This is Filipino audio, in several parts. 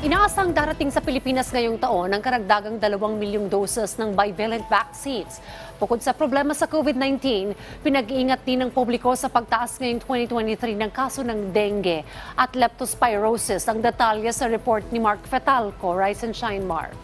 Inaasang darating sa Pilipinas ngayong taon ang karagdagang 2 milyong doses ng bivalent vaccines. Bukod sa problema sa COVID-19, pinag-iingat din ng publiko sa pagtaas ngayong 2023 ng kaso ng dengue at leptospirosis. Ang detalye sa report ni Mark Fetalco. Rise and shine, Mark.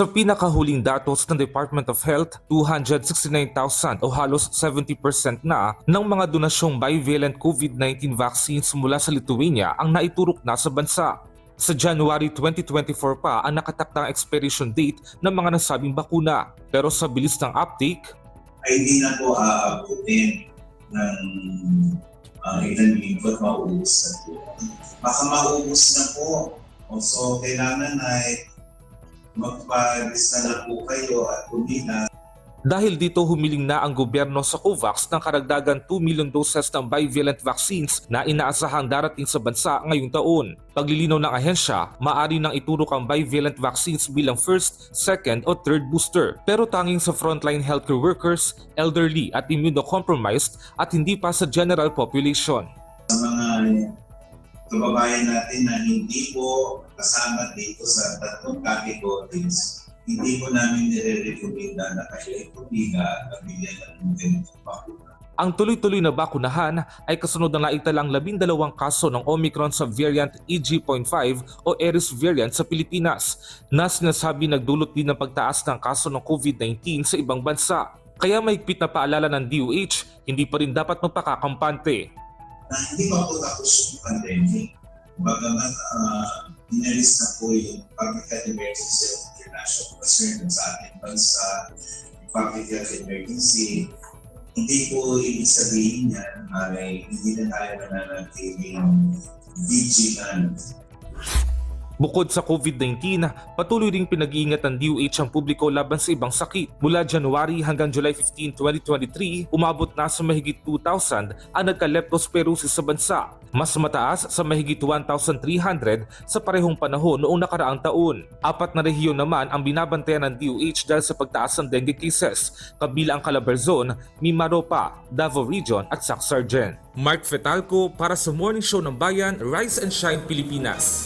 Sa pinakahuling datos ng Department of Health, 269,000 o halos 70% na ng mga donasyong bivalent COVID-19 vaccines mula sa Lithuania ang naiturok na sa bansa. Sa January 2024 pa ang nakatakdang expiration date ng mga nasabing bakuna. Pero sa bilis ng uptake, ay hindi na po aabutin ng uh, ilang linggo at maubos na po. Baka maubos na po. So, kailangan ay magpa-lista na po kayo at pumila Dahil dito humiling na ang gobyerno sa COVAX ng karagdagan 2 million doses ng bivalent vaccines na inaasahang darating sa bansa ngayong taon. Paglilinaw ng ahensya, maaari nang iturok ang bivalent vaccines bilang first, second o third booster. Pero tanging sa frontline healthcare workers, elderly at immunocompromised at hindi pa sa general population. sa mga kababayan natin na hindi po kasama dito sa tatlong categories, hindi po namin nire-recommenda na kayo ay pumila at bigyan ng ganitong bakuna. Ang tuloy-tuloy na bakunahan ay kasunod ng naitalang labindalawang kaso ng Omicron sa variant EG.5 o Eris variant sa Pilipinas na sinasabi nagdulot din ng pagtaas ng kaso ng COVID-19 sa ibang bansa. Kaya mahigpit na paalala ng DOH, hindi pa rin dapat magpakakampante. Na hindi pa po tapos pandemic. Bagamat uh, inalis na po yung public health emergency of international concern sa ating bansa, public health emergency, hindi po ibig sabihin yan ay hindi na tayo mananatiling vigilant Bukod sa COVID-19, patuloy ring pinag-iingat ng DOH ang publiko laban sa ibang sakit. Mula January hanggang July 15, 2023, umabot na sa mahigit 2,000 ang nagka-leptospirosis sa bansa. Mas mataas sa mahigit 1,300 sa parehong panahon noong nakaraang taon. Apat na rehiyon naman ang binabantayan ng DOH dahil sa pagtaas ng dengue cases, kabila ang Calabarzon, Mimaropa, Davao Region at Sac-Sargent. Mark Fetalco para sa Morning Show ng Bayan, Rise and Shine Pilipinas.